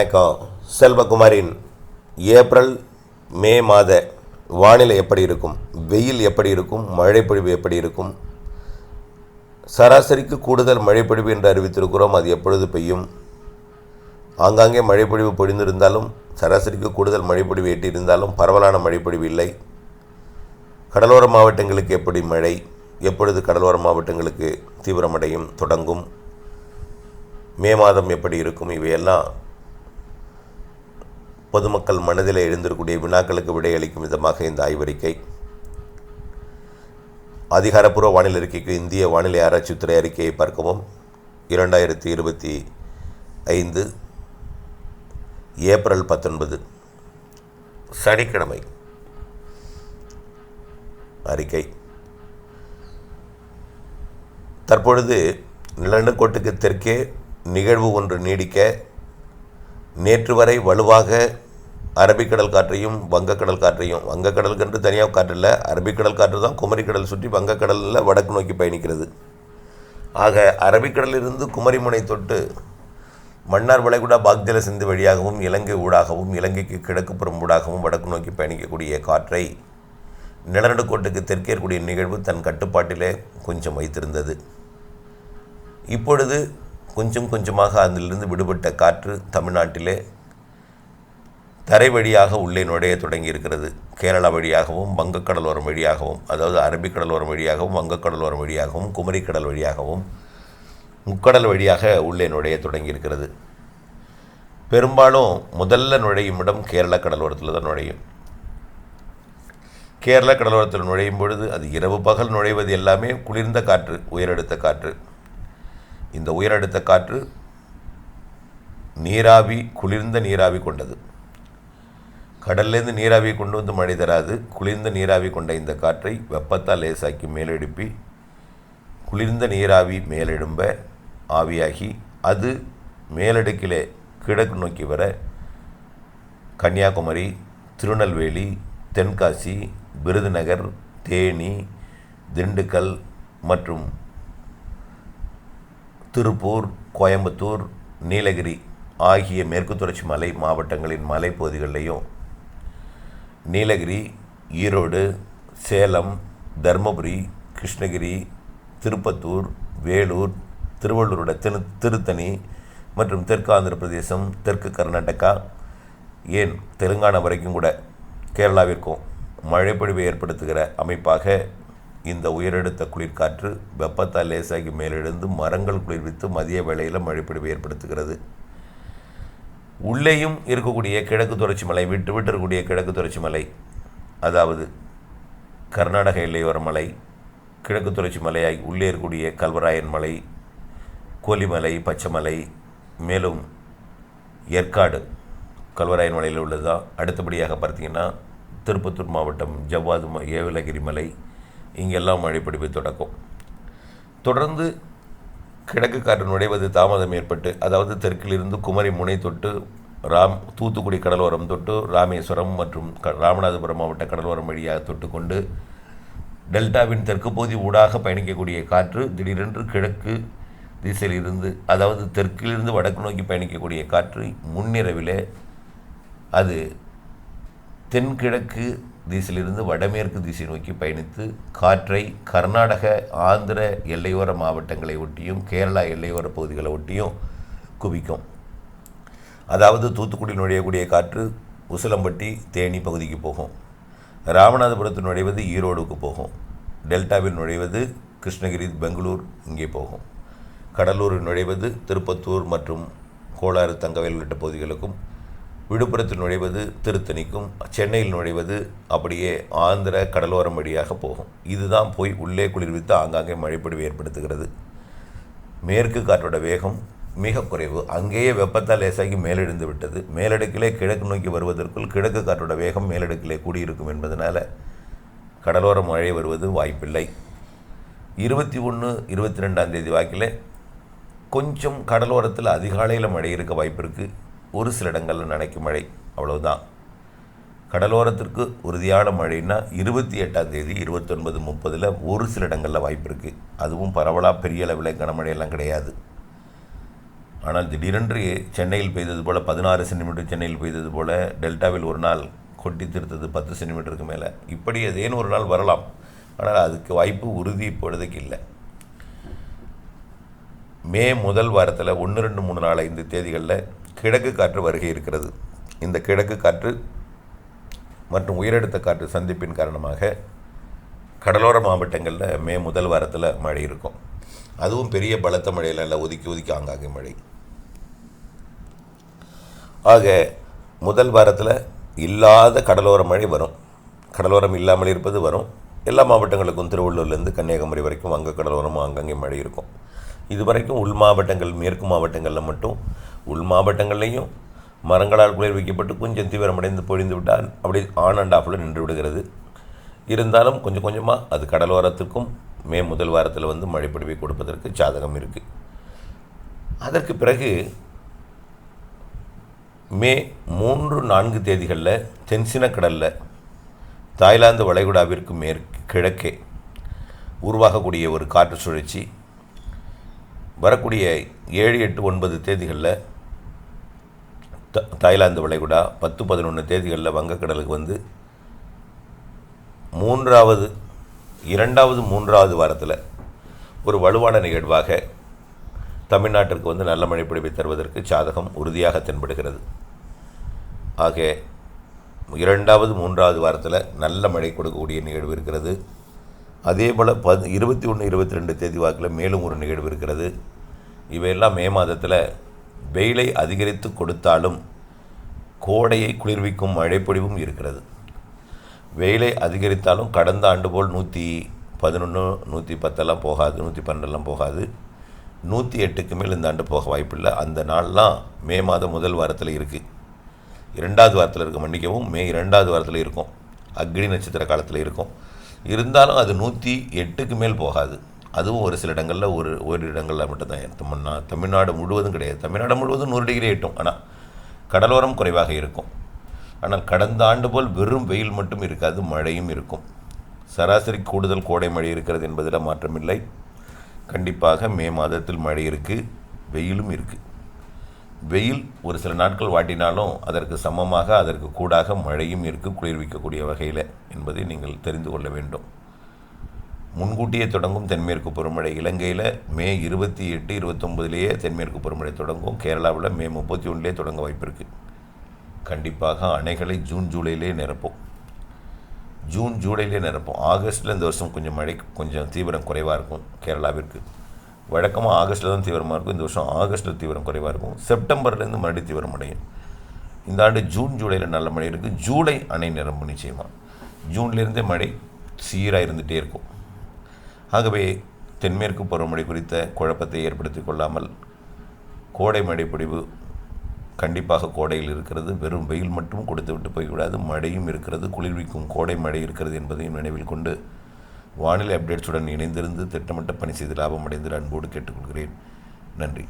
வணக்கம். செல்வகுமாரின் April May மாத வானிலை எப்படி இருக்கும்? வெயில் எப்படி இருக்கும்? மழைப்பொழிவு எப்படி இருக்கும்? சராசரிக்கு கூடுதல் மழைப்பொழிவு என்று அறிவித்திருக்கிறோம். அது எப்பொழுது பெய்யும்? ஆங்காங்கே மழைப்பொழிவு பொழிந்திருந்தாலும் சராசரிக்கு கூடுதல் மழைப்பொழிவு எட்டியிருந்தாலும் பரவலான மழைப்பொழிவு இல்லை. கடலோர மாவட்டங்களுக்கு எப்படி மழை? எப்பொழுது கடலோர மாவட்டங்களுக்கு தீவிரமடையும் தொடங்கும்? மே மாதம் எப்படி இருக்கும்? இவையெல்லாம் பொதுமக்கள் மனதில் எழுந்திருக்கக்கூடிய வினாக்களுக்கு விடையளிக்கும் விதமாக இந்த ஆய்வறிக்கை. அதிகாரப்பூர்வ வானிலை அறிக்கைக்கு இந்திய வானிலை ஆராய்ச்சித்துறை அறிக்கையை பார்க்கவும். இரண்டாயிரத்தி இருபத்தி ஐந்து ஏப்ரல் பத்தொன்பது சனிக்கிழமை. அறிக்கை. தற்பொழுது நிலநடுக்கோட்டுக்கு தெற்கே நிகழ்வு ஒன்று நீடிக்க நேற்று வரை வலுவாக அரபிக்கடல் காற்றையும் வங்கக்கடல் காற்றையும் வங்கக்கடலுக்கென்று தனியாக காற்றில் அரபிக்கடல் காற்று தான் குமரிக்கடல் சுற்றி வங்கக்கடலில் வடக்கு நோக்கி பயணிக்கிறது. ஆக அரபிக்கடலிலிருந்து குமரிமுனை தொட்டு மன்னார் வளைகுடா பாக்ஜல சிந்து வழியாகவும் இலங்கை ஊடாகவும் இலங்கைக்கு கிழக்கு புறம் ஊடாகவும் வடக்கு நோக்கி பயணிக்கக்கூடிய காற்றை நிலநடுக்கோட்டுக்கு தெற்கே நிகழ்வு தன் கட்டுப்பாட்டிலே கொஞ்சம் வைத்திருந்தது. இப்பொழுது கொஞ்சம் கொஞ்சமாக அதிலிருந்து விடுபட்ட காற்று தமிழ்நாட்டிலே தரை வழியாக உள்ளே நுழைய தொடங்கியிருக்கிறது. கேரளா வழியாகவும் வங்கக்கடலோரம் வழியாகவும் அதாவது அரபிக்கடலோரம் வழியாகவும் வங்கக்கடலோரம் வழியாகவும் குமரிக்கடல் வழியாகவும் முக்கடல் வழியாக உள்ளே நுழைய தொடங்கியிருக்கிறது. பெரும்பாலும் முதல்ல நுழையும் இடம் கேரள கடலோரத்தில் தான் நுழையும். கேரள கடலோரத்தில் நுழையும் பொழுது அது இரவு பகல் நுழைவது எல்லாமே குளிர்ந்த காற்று உயரெடுத்த காற்று. இந்த உயரடுத்த காற்று நீராவி குளிர்ந்த நீராவி கொண்டது. கடல்லேருந்து நீராவி கொண்டு வந்து மழை தராது. குளிர்ந்த நீராவி கொண்ட இந்த காற்றை வெப்பத்தால் லேசாக்கி மேலெடுப்பி குளிர்ந்த நீராவி மேலெழும்ப ஆவியாகி அது மேலடுக்கிலே கிழக்கு நோக்கி வர கன்னியாகுமரி திருநெல்வேலி தென்காசி விருதுநகர் தேனி திண்டுக்கல் மற்றும் திருப்பூர் கோயம்புத்தூர் நீலகிரி ஆகிய மேற்கு தொடர்ச்சி மலை மாவட்டங்களின் மலைப்பகுதிகளிலையும் நீலகிரி ஈரோடு சேலம் தருமபுரி கிருஷ்ணகிரி திருப்பத்தூர் வேலூர் திருவள்ளூரோட திரு திருத்தணி மற்றும் தெற்கு ஆந்திர பிரதேசம் தெற்கு கர்நாடகா ஏன் தெலுங்கானா வரைக்கும் கூட கேரளாவிற்கும் மழைப்பொழிவை ஏற்படுத்துகிற அமைப்பாக இந்த உயரெடுத்த குளிர்காற்று வெப்பத்தால் லேசாகி மேலெழுந்து மரங்கள் குளிர்வித்து மதிய வேளையில் மழைப்பொழிவை ஏற்படுத்துகிறது. உள்ளேயும் இருக்கக்கூடிய கிழக்கு தொடர்ச்சி மலை விட்டு விட்டு இருக்கக்கூடிய கிழக்கு தொடர்ச்சி மலை அதாவது கர்நாடக எல்லையோர மலை கிழக்கு தொடர்ச்சி மலையாகி உள்ளே இருக்கக்கூடிய கல்வராயன் மலை கோலிமலை பச்சைமலை மேலும் ஏற்காடு கல்வராயன் மலையில் உள்ளதா? அடுத்தபடியாக பார்த்தீங்கன்னா திருப்பத்தூர் மாவட்டம் ஜவ்வாது ஏவலகிரி மலை இங்கெல்லாம் மழைப்பிடிப்பு தொடக்கும். தொடர்ந்து கிழக்கு காற்று நுழைவது தாமதம் ஏற்பட்டு அதாவது தெற்கிலிருந்து குமரி முனை தொட்டு ராம் தூத்துக்குடி கடலோரம் தொட்டு ராமேஸ்வரம் மற்றும் க ராமநாதபுரம் மாவட்ட கடலோரம் வழியாக தொட்டுக்கொண்டு டெல்டாவின் தெற்கு பகுதி ஊடாக பயணிக்கக்கூடிய காற்று திடீரென்று கிழக்கு திசையிலிருந்து அதாவது தெற்கிலிருந்து வடக்கு நோக்கி பயணிக்கக்கூடிய காற்று முன்னிரவிலே அது தென்கிழக்கு திசையிலிருந்து வடமேற்கு திசை நோக்கி பயணித்து காற்றை கர்நாடக ஆந்திர எல்லையோர மாவட்டங்களை ஒட்டியும் கேரளா எல்லையோர பகுதிகளை ஒட்டியும் குவிக்கும். அதாவது தூத்துக்குடி நுழையக்கூடிய காற்று உசிலம்பட்டி தேனி பகுதிக்கு போகும். ராமநாதபுரத்தில் நுழைவது ஈரோடுக்கு போகும். டெல்டாவில் நுழைவது கிருஷ்ணகிரி பெங்களூர் இங்கே போகும். கடலூரில் நுழைவது திருப்பத்தூர் மற்றும் கோளாறு தங்கவேல் உள்ளிட்ட பகுதிகளுக்கும் விழுப்புரத்தில் நுழைவது திருத்தணிக்கும் சென்னையில் நுழைவது அப்படியே ஆந்திர கடலோரம் வழியாக போகும். இதுதான் போய் உள்ளே குளிர்வித்து ஆங்காங்கே மழைப்பொழிவு ஏற்படுத்துகிறது. மேற்கு காற்றோட வேகம் மிக குறைவு. அங்கேயே வெப்பத்தால் லேசாகி மேலெழுந்து விட்டது. மேலடுக்கிலே கிழக்கு நோக்கி வருவதற்குள் கிழக்கு காற்றோட வேகம் மேலடுக்கிலே கூடியிருக்கும் என்பதனால் கடலோர மழை வருவது வாய்ப்பில்லை. இருபத்தி ஒன்று இருபத்தி ரெண்டாம் தேதி வாக்கில் கொஞ்சம் கடலோரத்தில் அதிகாலையில் மழை இருக்க வாய்ப்பு இருக்குது ஒரு சில இடங்களில் நனைக்கும் மழை. அவ்வளவுதான். கடலோரத்திற்கு உறுதியான மழைன்னா இருபத்தி எட்டாம் தேதி இருபத்தொன்பது முப்பதில் ஒரு சில இடங்களில் வாய்ப்பு இருக்குது அதுவும் பரவலாக பெரிய அளவில் கனமழையெல்லாம் கிடையாது. ஆனால் திடீரென்று சென்னையில் பெய்தது போல் பதினாறு சென்டிமீட்டர் சென்னையில் பெய்தது போல் டெல்டாவில் ஒரு நாள் கொட்டி திருத்தது பத்து சென்டிமீட்டருக்கு மேலே. இப்படி ஏதேனும் ஒரு நாள் வரலாம். ஆனால் அதுக்கு வாய்ப்பு உறுதி இப்பொழுதுக்கு இல்லை. மே முதல் வாரத்தில் ஒன்று ரெண்டு மூணு நாலு ஐந்து தேதிகளில் கிழக்கு காற்று வருகை இருக்கிறது. இந்த கிழக்கு காற்று மற்றும் உயரடுத்த காற்று சந்திப்பின் காரணமாக கடலோர மாவட்டங்களில் மே முதல் வாரத்தில் மழை இருக்கும். அதுவும் பெரிய பலத்த மழையில் இல்லை ஒதுக்கி ஒதுக்கி ஆங்காங்கே மழை. ஆக முதல் வாரத்தில் இல்லாத கடலோர மழை வரும். கடலோரம் இல்லாமல் இருப்பது வரும். எல்லா மாவட்டங்களுக்கும் திருவள்ளூர்லேருந்து கன்னியாகுமரி வரைக்கும் அங்கே கடலோரமும் அங்கங்கே மழை இருக்கும். இது வரைக்கும் உள் மாவட்டங்கள் மேற்கு மாவட்டங்களில் மட்டும் உள் மாவட்டங்கள்லேயும் மரங்களால் குளிர்விக்கப்பட்டு கொஞ்சம் தீவிரமடைந்து பொழிந்து விட்டால் அப்படி ஆன் அண்ட் ஆஃபில் நின்று விடுகிறது. இருந்தாலும் கொஞ்சம் கொஞ்சமாக அது கடலோரத்துக்கும் மே முதல் வாரத்தில் வந்து மழை கொடுப்பதற்கு சாதகம் இருக்குது அதற்கு பிறகு மே மூன்று நான்கு தேதிகளில் தென்சின கடலில் தாய்லாந்து வளைகுடாவிற்கு மேற்கு கிழக்கே உருவாகக்கூடிய ஒரு காற்று சுழற்சி வரக்கூடிய ஏழு எட்டு ஒன்பது தேதிகளில் த தாய்லாந்து வளைகுடா பத்து பதினொன்று தேதிகளில் வங்கக்கடலுக்கு வந்து மூன்றாவது இரண்டாவது மூன்றாவது வாரத்தில் ஒரு வலுவான நிகழ்வாக தமிழ்நாட்டிற்கு வந்து நல்ல மழை பொழிவை தருவதற்கு சாதகம் உறுதியாக தென்படுகிறது. ஆக இரண்டாவது மூன்றாவது வாரத்தில் நல்ல மழை கொடுக்கக்கூடிய நிகழ்வு இருக்கிறது. அதே போல் ப இருபத்தி ஒன்று இருபத்தி ரெண்டு தேதி வாக்கில் மேலும் ஒரு நிகழ்வு இருக்கிறது. இவையெல்லாம் மே மாதத்தில் வெயிலை அதிகரித்து கொடுத்தாலும் கோடையை குளிர்விக்கும் மழைப்பொழிவும் இருக்கிறது. வெயிலை அதிகரித்தாலும் கடந்த ஆண்டு போல் நூற்றி பதினொன்று நூற்றி பத்தெல்லாம் போகாது நூற்றி பன்னெண்டெல்லாம் போகாது. நூற்றி எட்டுக்கு மேல் இந்த ஆண்டு போக வாய்ப்பில்லை. அந்த நாள்லாம் மே மாதம் முதல் வாரத்தில் இருக்குது இரண்டாவது வாரத்தில் இருக்க மன்னிக்கவும் மே இரண்டாவது வாரத்தில் இருக்கும். அக்னி நட்சத்திர காலத்தில் இருக்கும். இருந்தாலும் அது நூற்றி எட்டுக்கு மேல் போகாது. அதுவும் ஒரு சில இடங்களில் ஒரு ஒரு இடங்களில் மட்டும்தான். தமிழ்நா தமிழ்நாடு முழுவதும் கிடையாது. தமிழ்நாடு முழுவதும் நூறு டிகிரி எட்டும் ஆனால் கடலோரம் குறைவாக இருக்கும். ஆனால் கடந்த ஆண்டு போல் வெறும் வெயில் மட்டும் இருக்காது மழையும் இருக்கும். சராசரி கூடுதல் கோடை மழை இருக்கிறது என்பதில் மாற்றமில்லை. கண்டிப்பாக மே மாதத்தில் மழை இருக்குது வெயிலும் இருக்குது வெயில் ஒரு சில நாட்கள் வாட்டினாலும் அதற்கு சமமாக அதற்கு கூடாக மழையும் இருக்கு குளிர்விக்கக்கூடிய வகையில் என்பதை நீங்கள் தெரிந்து கொள்ள வேண்டும். முன்கூட்டியே தொடங்கும் தென்மேற்கு பருவமழை இலங்கையில் மே இருபத்தி எட்டு இருபத்தொம்பதுலேயே தென்மேற்கு பருவமழை தொடங்கும். கேரளாவில் மே முப்பத்தி ஒன்றுலேயே தொடங்க வாய்ப்பு இருக்குது கண்டிப்பாக அணைகளை ஜூன் ஜூலையிலே நிரப்போம். ஜூன் ஜூலையிலே நிரப்போம். ஆகஸ்ட்டில் இந்த வருஷம் கொஞ்சம் மழை கொஞ்சம் தீவிரம் குறைவாக இருக்கும் கேரளாவிற்கு. வழக்கமாக ஆகஸ்ட்டில் தான் தீவிரமாக இருக்கும். இந்த வருஷம் ஆகஸ்ட்டில் தீவிரம் குறைவாக இருக்கும். செப்டம்பர்லேருந்து மறுபடியும் தீவிரம் அடையும். இந்த ஆண்டு ஜூன் ஜூலையில் நல்ல மழை இருக்குது ஜூலை அணை நிரம்பும் நிச்சயமாக ஜூன்லேருந்தே மழை சீராக இருந்துகிட்டே இருக்கும். ஆகவே தென்மேற்கு பருவமழை குறித்த குழப்பத்தை ஏற்படுத்தி கொள்ளாமல் கோடை மழை பொழிவு கண்டிப்பாக கோடையில் இருக்கிறது. வெறும் வெயில் மட்டும் கொடுத்து விட்டு போய்விடாது. மழையும் இருக்கிறது. குளிர்விக்கும் கோடை மழை இருக்கிறது என்பதையும் நினைவில் கொண்டு வானிலை அப்டேட்ஸுடன் இணைந்திருந்து திட்டமிட்ட பணி செய்து லாபம் அடைந்து அன்போடு கேட்டுக்கொள்கிறேன். நன்றி.